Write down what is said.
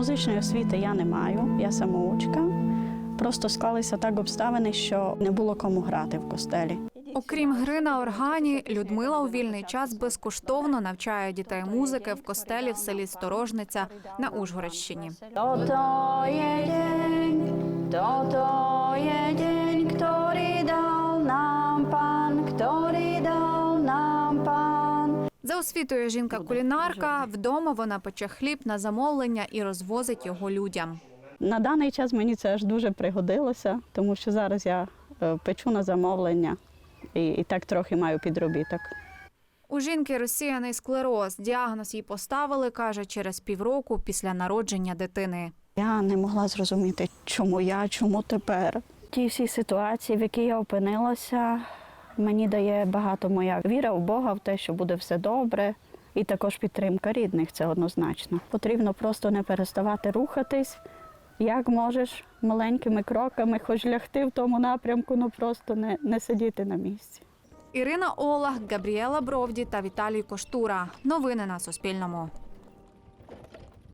Музичної освіти я не маю, я самоучка. Просто склалися так обставини, що не було кому грати в костелі. Окрім гри на органі, Людмила у вільний час безкоштовно навчає дітей музики в костелі в селі Сторожниця на Ужгородщині. Toto je deň, toto освітою жінка кулінарка. Вдома вона пече хліб на замовлення і розвозить його людям. На даний час мені це аж дуже пригодилося, тому що зараз я е, печу на замовлення і, і так трохи маю підробіток. У жінки розсіяний склероз. Діагноз їй поставили, каже, через півроку після народження дитини. Я не могла зрозуміти, чому я, чому тепер. Ті всі ситуації, в якій я опинилася, мені дає багато моя віра в Бога, в те, що буде все добре, і також підтримка рідних, це однозначно. Потрібно просто не переставати рухатись, як можеш, маленькими кроками, хоч лягти в тому напрямку, ну просто не, не сидіти на місці. Ірина Олах, Габріела Бровді та Віталій Коштура. Новини на Суспільному.